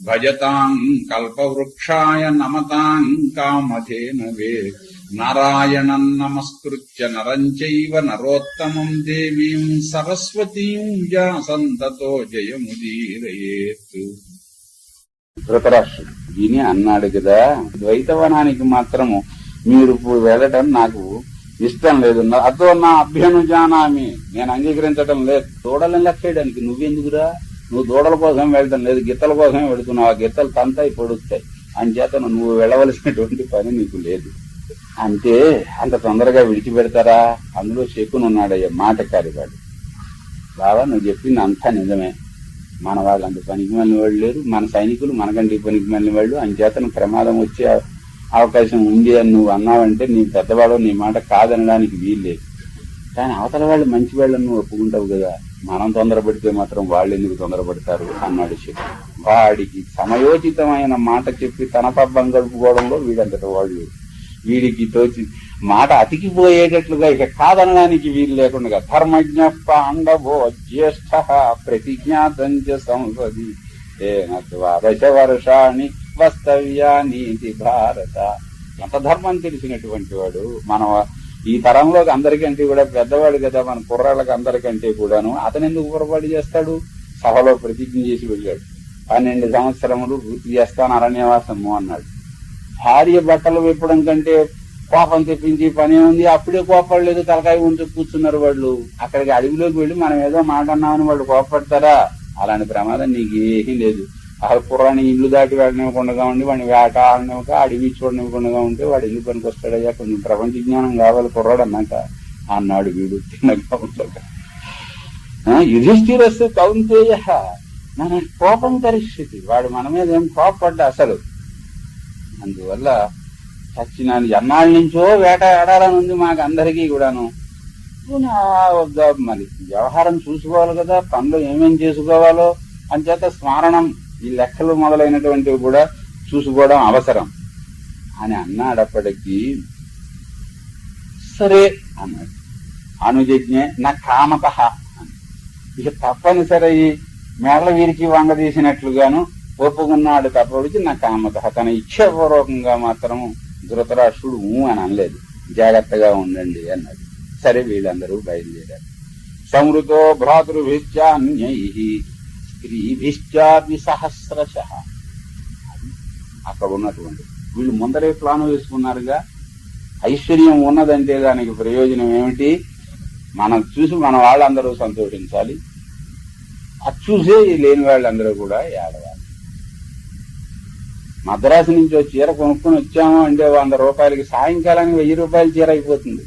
శ్రీరామం భూయో భజతాం కల్పవృక్షాయ నమతాం కామధేనవే నారాయణం నమస్కృత్య నరం చైవ నరోత్తమం దేవీం సరస్వతీం వ్యాసంతతో జయముదీరయేత్ ధృతరాష్ట్రుడు విని అన్నాడు కదా ద్వైతవనానికి మాత్రము మీరు ఇప్పుడు వెళ్ళటం నాకు ఇష్టం లేదు. అదో నా అభ్యను జానామి నేను అంగీకరించడం లేదు. దూడలను లెక్కేయడానికి నువ్వెందుకురా? నువ్వు దూడల కోసం వెళ్తాను లేదు గిత్తల కోసమే వెళుతున్నావు ఆ గిత్తలు తంతాయి పొడుస్తాయి. అంచేత నువ్వు వెళ్ళవలసినటువంటి పని నీకు లేదు. అంటే అంత తొందరగా విడిచిపెడతారా? అందులో శకుని ఉన్నాడయ్యా మాటకారివాడు. బాబా నువ్వు చెప్పింది అంతా నిజమే. మన వాళ్ళు అంత పనికి మళ్ళీ వాళ్ళు లేరు. మన సైనికులు మనకంటే పనికి మళ్ళీ వాళ్ళు. అంచేతను ప్రమాదం వచ్చే అవకాశం ఉంది అని నువ్వు అన్నావంటే నీ పెద్దవాడు నీ మాట కాదనడానికి వీల్లేదు. కానీ అవతల వాళ్ళు మంచి వాళ్ళని నువ్వు ఒప్పుకుంటావు కదా. మనం తొందరపడితే మాత్రం వాళ్ళు ఎందుకు తొందరపడతారు అన్నాడు శకుని వాడికి సమయోచితమైన మాట చెప్పి తన పబ్బం గడుపుకోవడంలో వీడంతటి వాళ్ళు వీడికి తోచి మాట అతికిపోయేటట్లుగా ఇక కాదనడానికి వీలు లేకుండా ధర్మజ్ఞ పాండవో జ్యేష్ఠ ప్రతిజ్ఞాతంచ సంసది ద్వాదశ వర్షాన్ని వస్తవ్యానీతి భారత. ఎంత ధర్మం తెలిసినటువంటి వాడు? మన ఈ తరంలోకి అందరికంటే కూడా పెద్దవాడు కదా మన కుర్రాళ్ళకి అందరికంటే కూడాను అతను ఎందుకు పొరపాటు చేస్తాడు? సభలో ప్రతిజ్ఞ చేసి వెళ్ళాడు. పన్నెండు సంవత్సరములు వృత్తి చేస్తాను అరణ్యవాసము అన్నాడు. భార్య బట్టలు విప్పడం కంటే కోపం తెప్పించి పని ఉంది. అప్పుడే కోపడలేదు తలకాయ ఉంచి కూర్చున్నారు వాళ్ళు. అక్కడికి అడవిలోకి వెళ్ళి మనం ఏదో మాట అన్నామని వాళ్ళు కోపడతారా? అలాంటి ప్రమాదం నీకు ఏమీ లేదు. అసలు కుర్రాన్ని ఇల్లు దాటి వెళ్ళనివ్వకుండా ఉండి వాడిని వేట ఆడనివ్వక అడివి చూడనివ్వకుండా ఉంటే వాడు ఎందుకు పనికి వస్తాడయ్యా కొంచెం ప్రపంచ జ్ఞానం కావాలి కుర్రాడు అన్నాక. అన్నాడు వీడు తిన్నగా ఉండగా. యుధిష్ఠిరస్సు కౌంతేయ. మన కోపం పరిస్థితి. వాడు మన మీద ఏం కోపడ్డా అసలు? అందువల్ల చచ్చిన ఎన్నాళ్ళ నుంచో వేట ఆడాలని ఉంది మాకు అందరికీ కూడాను మరి? వ్యవహారం చూసుకోవాలి కదా పనులు ఏమేం చేసుకోవాలో. అంచేత స్మారణం ఈ లెక్కలు మొదలైనటువంటివి కూడా చూసుకోవడం అవసరం. అని అన్నాడప్పటికీ సరే అన్నాడు. అనుజజ్ఞే నా కామత ఇక తప్పనిసరి మేడల వీరికి వంగదీసినట్లుగాను ఒప్పుకున్నాడు తప్పడిచి నా కామత తన ఇచ్ఛాపూర్వకంగా మాత్రం ధృతరాష్ట్రుడు ఊ అని అనలేదు. జాగ్రత్తగా ఉండండి అన్నాడు. సరే వీళ్ళందరూ బయలుదేరారు. సమృతో భ్రాతృభిత్యాన్యై స్త్రీభిశ్చాపి సహస్రశ. అక్కడ ఉన్నటువంటి వీళ్ళు ముందరే ప్లాన్ వేసుకున్నారుగా. ఐశ్వర్యం ఉన్నదంటే దానికి ప్రయోజనం ఏమిటి? మనం చూసి మన వాళ్ళందరూ సంతోషించాలి. అది చూసే లేని వాళ్ళందరూ కూడా ఏడవాలి. మద్రాసు నుంచి చీర కొనుక్కొని వచ్చాము అంటే వంద రూపాయలకి సాయంకాలానికి వెయ్యి రూపాయల చీర అయిపోతుంది.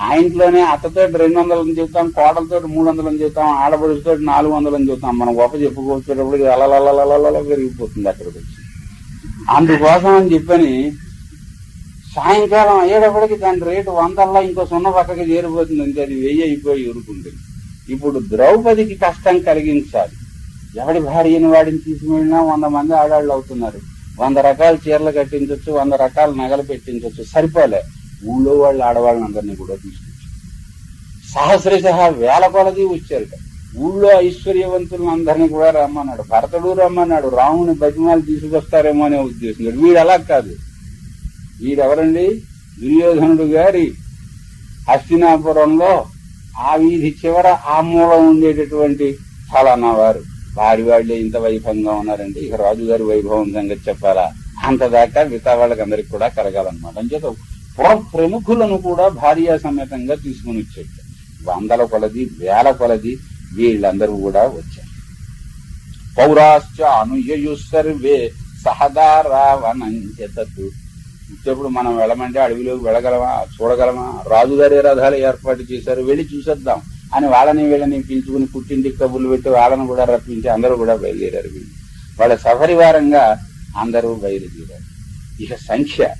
ఆ ఇంట్లోనే అత్తతో రెండు వందలని చెప్తాం కోడలతో మూడు వందలని చెప్తాం ఆడపడుచుతో నాలుగు వందలని చెప్తాం మనం గొప్ప చెప్పుకోవచ్చేటప్పుడు అలలలలల పెరిగిపోతుంది అక్కడికి వచ్చి. అందుకోసం అని చెప్పని సాయంకాలం అయ్యేటప్పటికి దాని రేటు వందల్లో ఇంకో సున్న పక్కకి చేరిపోతుంది అంటే అది వెయ్యి అయిపోయి ఊరుకుంటుంది ఇప్పుడు ద్రౌపదికి కష్టం కలిగించాలి. ఎవడి భార్యని వాడిని తీసుకువెళ్ళినా వంద మంది ఆడాళ్ళు అవుతున్నారు. వంద రకాల చీరలు కట్టించవచ్చు వంద రకాల నగలు పెట్టించవచ్చు సరిపోలే. ఊళ్ళో వాళ్ళు ఆడవాళ్ళని అందరినీ కూడా తీసుకొచ్చారు. సహస్రశ వేల కొలది వచ్చారు. ఊళ్ళో ఐశ్వర్యవంతులను అందరినీ కూడా రమ్మన్నాడు. భరతుడు రమ్మన్నాడు. రాముని బతిమాలు తీసుకొస్తారేమో అనే ఉద్దేశం వీడు అలా కాదు. వీడెవరండి? దుర్యోధనుడు గారి హస్తినాపురంలో ఆ వీధి చివర ఆ మూలం ఉండేటటువంటి ఫలానా వారు. వారి వాళ్ళే ఇంత వైభవంగా ఉన్నారండి ఇక రాజుగారి వైభవం సంగతి చెప్పాలా? అంతదాకా మిగతా వాళ్ళకి అందరికి కూడా కలగాలన్నమాట. అని ప్రముఖులను కూడా భార్యా సమేతంగా తీసుకుని వచ్చాడు. వందల కొలది వేల కొలది వీళ్ళందరూ కూడా వచ్చారు. పౌరాశ్చ అనుయయు సర్వే సహదా రావణంచెతతు ఇప్పుడు మనం వెళ్ళమంటే అడవిలోకి వెళ్ళగలమా చూడగలమా? రాజుగారే రథాలు ఏర్పాటు చేశారు? వెళ్ళి చూసేద్దాం అని వాళ్ళని వీళ్ళని పిలుచుకుని పుట్టింటికి కబుర్లు పెట్టి వాళ్ళని కూడా రప్పించి అందరూ కూడా బయలుదేరారు వీళ్ళు. వాళ్ళ సపరివారంగా అందరూ బయలుదేరారు. ఇక సంఖ్య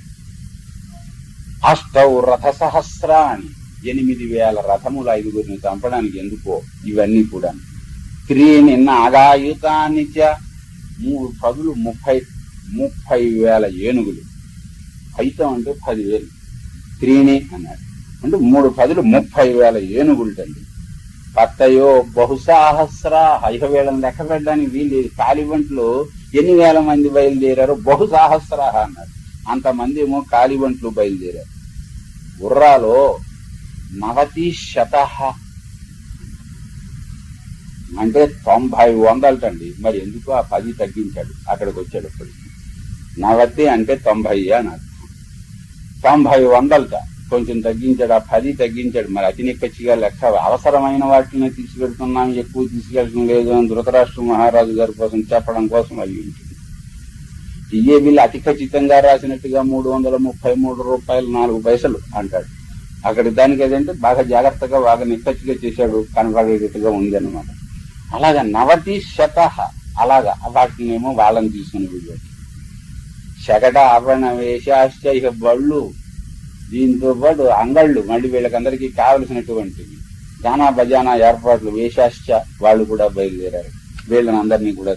అష్టౌ రథ సహస్రాన్ని ఎనిమిది వేల రథముల ఐదుగురిని చంపడానికి ఎందుకో ఇవన్నీ కూడా. త్రీని నాగాయుతాన్ని మూడు పదులు ముప్పై ముప్పై వేల ఏనుగులు. ఫైతం అంటే పదివేలు. త్రీని అన్నాడు. అంటే మూడు పదులు ముప్పై వేల ఏనుగులటండి. పత్తయో బహుసాహస్ర ఐదు వేలను లెక్క పెట్టడానికి వీళ్ళు కాలిబంట్లు ఎన్ని వేల మంది బయలుదేరారు బహుసాహస్ర అన్నారు అంతమంది ఏమో కాలిబంట్లు బయలుదేరారు. గుర్రాలో నవతి శత. అంటే తొంభై వందలటండి. మరి ఎందుకు ఆ పది తగ్గించాడు? అక్కడికి వచ్చేటప్పుడు నవతి అంటే తొంభై అని అర్థం తొంభై వందలట. కొంచెం తగ్గించాడు ఆ పది తగ్గించాడు. మరి అతి నిక్కచ్చిగా లెక్క అవసరమైన వాటిని తీసుకెళ్తున్నాం ఎక్కువ తీసుకెళ్ళడం లేదు అని ధృతరాష్ట్ర మహారాజు గారి కోసం చెప్పడం కోసం అయ్యి ఉంటుంది ఇవే వీళ్ళు అతి ఖచ్చితంగా రాసినట్టుగా మూడు వందల ముప్పై మూడు రూపాయలు నాలుగు పైసలు అంటాడు. అక్కడ దానికి ఏదంటే బాగా జాగ్రత్తగా బాగా నిక్కచ్చిగా చేశాడు కనబడేటట్టుగా ఉంది అనమాట అలాగా నవతి శత అలాగా వాటినేమో వాళ్ళని తీసుకుని వెళ్ళాడు శకట ఆభరణ వేషాశ్చ ఇక బళ్ళు దీంతో పాటు అంగళ్ళు మళ్ళీ వీళ్ళకందరికీ కావలసినటువంటివి. గానా బజానా ఏర్పాట్లు వేషాశ్చ వాళ్ళు కూడా బయలుదేరారు. వీళ్ళని అందరినీ కూడా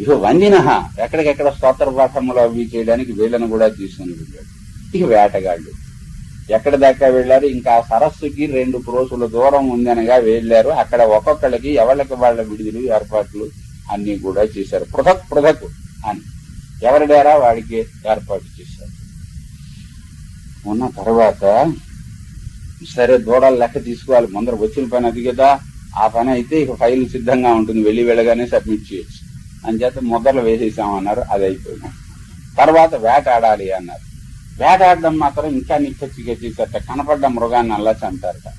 ఇక వందిన. ఎక్కడికెక్కడ స్తోత్ర పాఠములు అవి చేయడానికి వీళ్ళని కూడా తీసుకుని వెళ్ళాడు. ఇక వేటగాళ్ళు. ఎక్కడి దాకా వెళ్ళారు? ఇంకా ఆ సరస్సుకి రెండు క్రోసుల దూరం ఉందనగా వెళ్ళారు. అక్కడ ఒక్కొక్కళ్ళకి ఎవరికి వాళ్ళ విడుదలు ఏర్పాట్లు అన్ని కూడా చేశారు. పృథక్ పృథక్ అని. ఎవరి డేరా వాడికి ఏర్పాటు చేశారు? ఉన్న తర్వాత సరే దూడలు లెక్క తీసుకోవాలి. ముందర వచ్చిన పని అది కదా. ఆ పని అయితే ఇక ఫైల్ సిద్ధంగా ఉంటుంది. వెళ్ళి వెళ్ళగానే సబ్మిట్ చేయొచ్చు. అని చేత ముద్రలు వేసేసామన్నారు అది అయిపోయింది. తర్వాత వేటాడాలి అన్నారు. వేటాడడం మాత్రం ఇంకా నిక్కచ్చిగా చేశారట కనపడ్డ మృగాన్ని అల్లా చంపారట.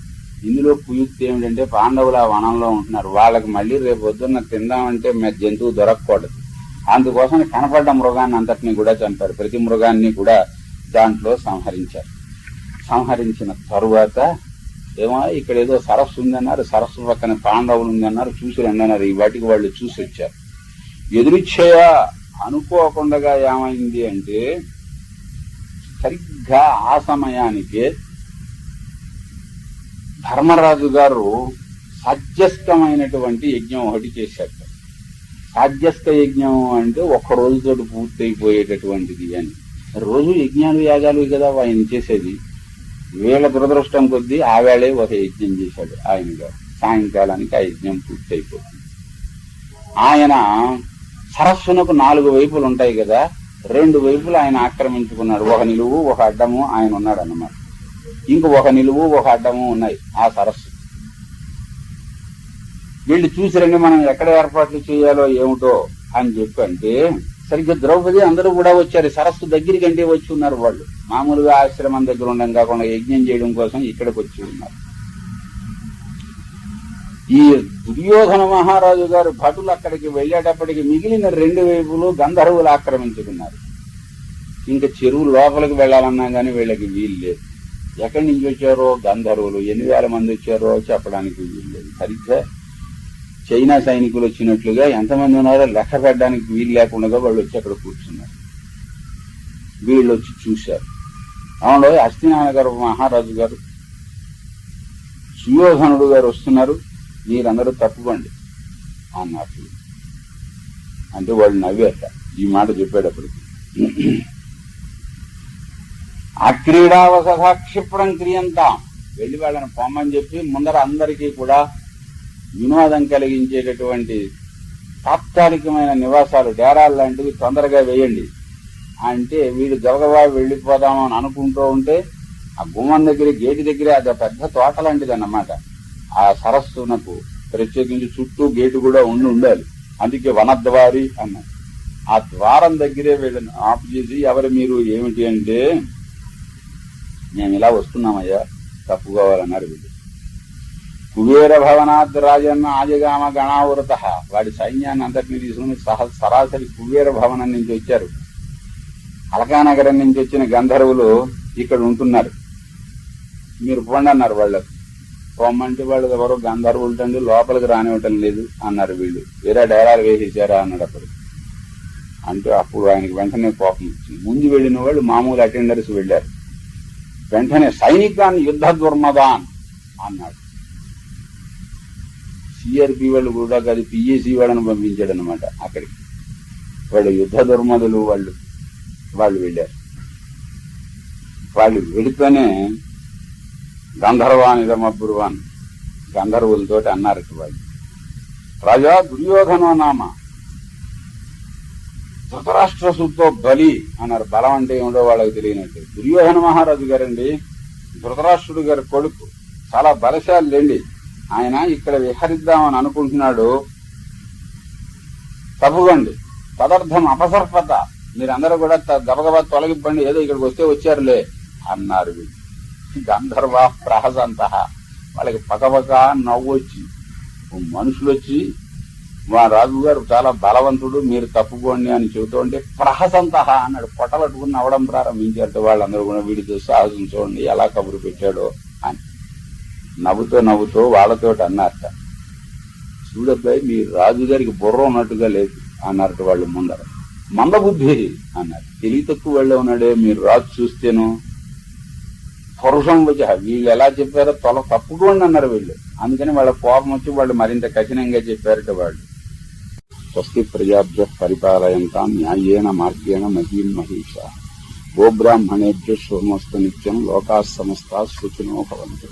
ఇందులో కుయుక్తి ఏమిటంటే పాండవులు ఆ వనంలో ఉంటున్నారు. వాళ్ళకి మళ్ళీ రేపు పొద్దున్న తిందామంటే మే- జంతువు దొరకకూడదు. అందుకోసం కనపడ్డ మృగాన్ని అంతటిని కూడా చంపారు. ప్రతి మృగాన్ని కూడా దాంట్లో సంహరించారు. సంహరించిన తరువాత ఏమో ఇక్కడ ఏదో సరస్సు ఉందన్నారు. సరస్సు పక్కన పాండవులు ఉందన్నారు. చూసి రండి అన్నారు. ఈ వాటికి వాళ్ళు చూసి వచ్చారు ఎదురిచ్చేయ అనుకోకుండా ఏమైంది అంటే సరిగ్గా ఆ సమయానికి ధర్మరాజు గారు సాధ్యస్థమైనటువంటి యజ్ఞం ఒకటి చేశారు. సాధ్యస్థ యజ్ఞం అంటే ఒక్క రోజుతో పూర్తయిపోయేటటువంటిది అని. రోజు యజ్ఞాలు యాగాలు కదా ఆయన చేసేది. వీళ్ళ దురదృష్టం కొద్దీ ఆ వేళే ఒక యజ్ఞం చేశాడు ఆయన గారు. సాయంకాలానికి ఆ యజ్ఞం పూర్తయిపోతుంది. ఆయన సరస్సునకు నాలుగు వైపులు ఉంటాయి కదా రెండు వైపులు ఆయన ఆక్రమించుకున్నాడు. ఒక నిలువు ఒక అడ్డము ఆయన ఉన్నాడు అన్నమాట ఇంక ఒక నిలువు ఒక అడ్డము ఉన్నాయి ఆ సరస్సు. వీళ్ళు చూసిరండి మనం ఎక్కడ ఏర్పాట్లు చేయాలో ఏమిటో అని చెప్పి అంటే సరిగ్గా ద్రౌపది అందరూ కూడా వచ్చారు. సరస్సు దగ్గరికి అంటే వచ్చి ఉన్నారు వాళ్ళు. మామూలుగా ఆశ్రమం దగ్గర ఉండడం కాకుండా యజ్ఞం చేయడం కోసం ఇక్కడికి వచ్చి ఉన్నారు. ఈ దుర్యోధన మహారాజు గారు భటులు అక్కడికి వెళ్ళేటప్పటికి మిగిలిన రెండు వైపులు గంధర్వులు ఆక్రమించుకున్నారు. ఇంకా చెరువు లోపలికి వెళ్ళాలన్నా కానీ వీళ్ళకి వీలు లేదు. ఎక్కడి నుంచి వచ్చారో గంధర్వులు ఎన్ని వేల మంది వచ్చారో చెప్పడానికి వీలు లేదు. సరిగ్గా చైనా సైనికులు వచ్చినట్లుగా ఎంతమంది ఉన్నారో లెక్క పెట్టడానికి వీలు లేకుండా వాళ్ళు వచ్చి అక్కడ కూర్చున్నారు. వీళ్ళు వచ్చి చూశారు. అవును అస్థినారాయణ గారు మహారాజు గారు సుయోధనుడు గారు వస్తున్నారు. మీరందరూ తప్పుకోండి అన్నట్లు. అంటే వాళ్ళు నవ్వేట. ఈ మాట చెప్పేటప్పటికి అక్రీడావసథ క్షిప్రం క్రియంతాం. వెళ్ళి వాళ్ళని పొమ్మని చెప్పి ముందర అందరికీ కూడా వినోదం కలిగించేటటువంటి తాత్కాలికమైన నివాసాలు డేరాలు లాంటివి తొందరగా వేయండి. అంటే వీడు గబగబా వెళ్ళిపోదామని అనుకుంటూ ఉంటే ఆ గుమ్మం దగ్గర గేటు దగ్గర అది పెద్ద తోట లాంటిది అన్నమాట ఆ సరస్సునకు ప్రత్యేకించి చుట్టూ గేటు కూడా ఉండి ఉండాలి. అందుకే వనద్వారి అన్నారు ఆ ద్వారం దగ్గరే వీళ్ళని ఆపు చేసి ఎవరు మీరు ఏమిటి అంటే మేము ఇలా వస్తున్నామయ్యా తప్పుకోవాలన్నారు వీళ్ళు కుబేర భవనాథ్ రాజన్న ఆజగామ గణావృత. వాడి సైన్యాన్ని అంతటిని తీసుకుని సహ సరాసరి కుబేర భవనం నుంచి వచ్చారు. అలకానగరం నుంచి వచ్చిన గంధర్వులు ఇక్కడ ఉంటున్నారు. మీరు పోండి అన్నారు వాళ్ళు పోమ్మంటే వాళ్ళు ఎవరో గంధర్వులు తండ్రి లోపలికి రానివ్వటం లేదు అన్నారు వీళ్ళు. వేరే డైరాలు వేసేసారా అన్నాడు అప్పుడు అంటే అప్పుడు ఆయనకి వెంటనే కోపం వచ్చింది. ముందు వెళ్ళిన వాళ్ళు మామూలు అటెండర్స్ వెళ్ళారు. వెంటనే సైనికాన్ని యుద్ధ దుర్మదాన్ అన్నాడు. సిఆర్పి వాళ్ళు కూడా కాదు పిఏసి వాళ్ళని పంపించాడు అనమాట అక్కడికి. వాళ్ళు యుద్ధ దుర్మదులు వాళ్ళు వాళ్ళు వెళ్ళారు. వాళ్ళు వెళితేనే గంధర్వాన్ ఇదమబ్బురువాన్ గంధర్వులతో అన్నారు వాళ్ళు. రాజా దుర్యోధన నామ. ధృతరాష్ట్ర సుతో బలి అన్నారు. బలం అంటే ఏమిటో వాళ్ళకి తెలియనట్టు. దుర్యోధన మహారాజు గారండి ధృతరాష్ట్రుడు గారి కొడుకు. చాలా బలశాలండి ఆయన ఇక్కడ విహరిద్దామని అనుకుంటున్నాడు. తప్పుకోండి. తదర్థం అపసర్పత మీరందరూ కూడా గబగబా తొలగిబ్బండి ఏదో ఇక్కడికి వస్తే వచ్చారులే అన్నారు వీళ్ళు. గంధర్వ ప్రహసంత. వాళ్ళకి పకపక నవ్వు వచ్చి మనుషులు వచ్చి మా రాజుగారు చాలా బలవంతుడు మీరు తప్పుకోండి అని చెబుతూ ఉంటే ప్రహసంత అన్నాడు. పొట్టలట్టుకుని నవ్వడం ప్రారంభించారు. వాళ్ళందరూ కూడా వీడితో సాహసం చూడండి ఎలా కబురు పెట్టాడో అని. నవ్వుతూ నవ్వుతూ వాళ్ళతో అన్నారట. చూడబ్బాయి మీ రాజుగారికి బుర్ర ఉన్నట్టుగా లేదు అన్నారట వాళ్ళు ముందర. మందబుద్ధి అన్నారు. తెలివి తక్కువ వాళ్ళే ఉన్నాడే మీరు రాజు చూస్తేను పురుషం విజయ వీళ్ళు ఎలా చెప్పారో తొల తప్పుకోండి అన్నారు వీళ్ళు. అందుకని వాళ్ళ కోపం వచ్చి వాళ్ళు మరింత కఠినంగా చెప్పారట వాళ్ళు. స్వస్తి ప్రజాభ్య పరిపాలయంతా న్యాయేన మార్గేణ మహీం మహిష. గోబ్రాహ్మణేభ్య సోమస్తు నిత్యం లోకా సమస్తా సూచనో భవంతు.